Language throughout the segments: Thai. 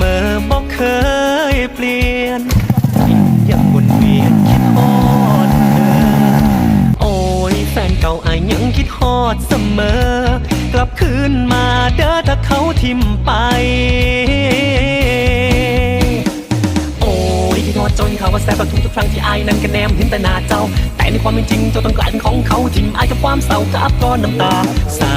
มอบอกเคยเปลี่ยนกินยังวนเวียนคิดฮอดเธอโอ้ยแฟนเก่าอายยังคิดฮอดเสมอ กลับคืนมาเด้อถ้าเขาทิมไป ว่าแซ่บทุกทุกครั้งที่อายนั้นก็แนมเห็นแต่หน้าเจ้า แต่ในความเป็นจริงเจ้าต้องกลายเป็นของเขาทิมอายกับความเศร้ากับก้อนน้ำตา สา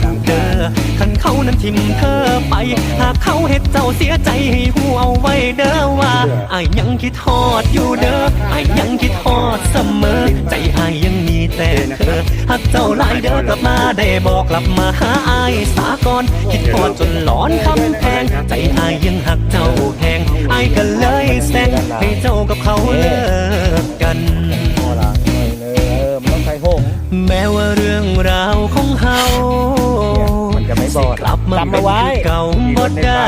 ธุเด้อคันเขานั้นทิมเธอไป หากเขาเฮ็ดเจ้าเสียใจให้หูเอาไว้เด้อว่าอายยังคิดทอดอยู่เด้ออายยังคิดทอดเสมอ ใจอายยังมีแต่เธอหากเจ้าลายเด้อกลับมาได้บอกกลับมาหาอายสากอนคิดทอดจนหลอนคำแพงใจอายยังหักเจ้า แหงอายก็เลยแซงให้เจ้ากับเขาเลิกกัน พอละหน่อยเลยเออมันต้องใช้หงแม้ว่าเรื่องราวของเฮามันจะไม่บอดกลับมาจำเป็เอานไว้ คือเก่าบ่ได้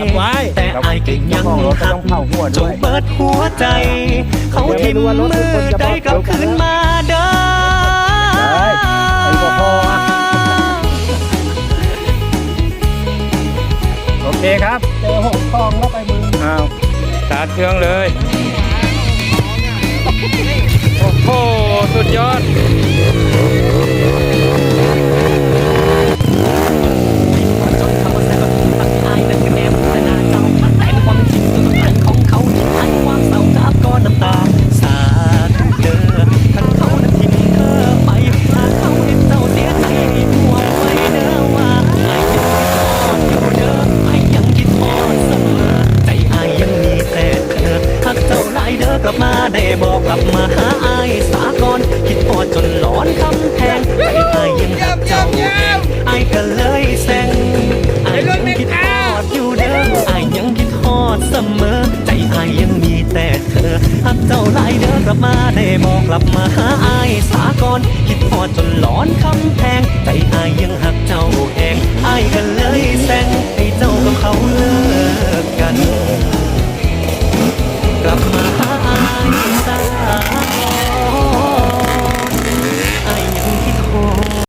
จำไว้ แต่อายก็ยังเราหัต้อกงเข้าหัวจด้งวยเปิดหัวใจ เขาทิมมือได้กลับคืนมาเด้อได้ไอ้บ่พออะโอเคครับ เจอหงทองแล้วไปมืออ้าวส ตาร์ทเครื่องเลย โอ้โห สุดยอด ลับมาหาอายสากอนคิดทอดจนหลอนคำแพงใจอายยังหักเจ้าแหงอายก็เลยแซงอายยังคิดทอดอยู่เด้ออายยังคิดทอดเสมอ ใจอายยังมีแต่เธอหากเจ้าหลายเด้อกลับมาได้บอกกลับมาหาอายสากอนคิดทอดจนหลอนคำแพงใจอายยังหักเจ้าแหงอายก็เลย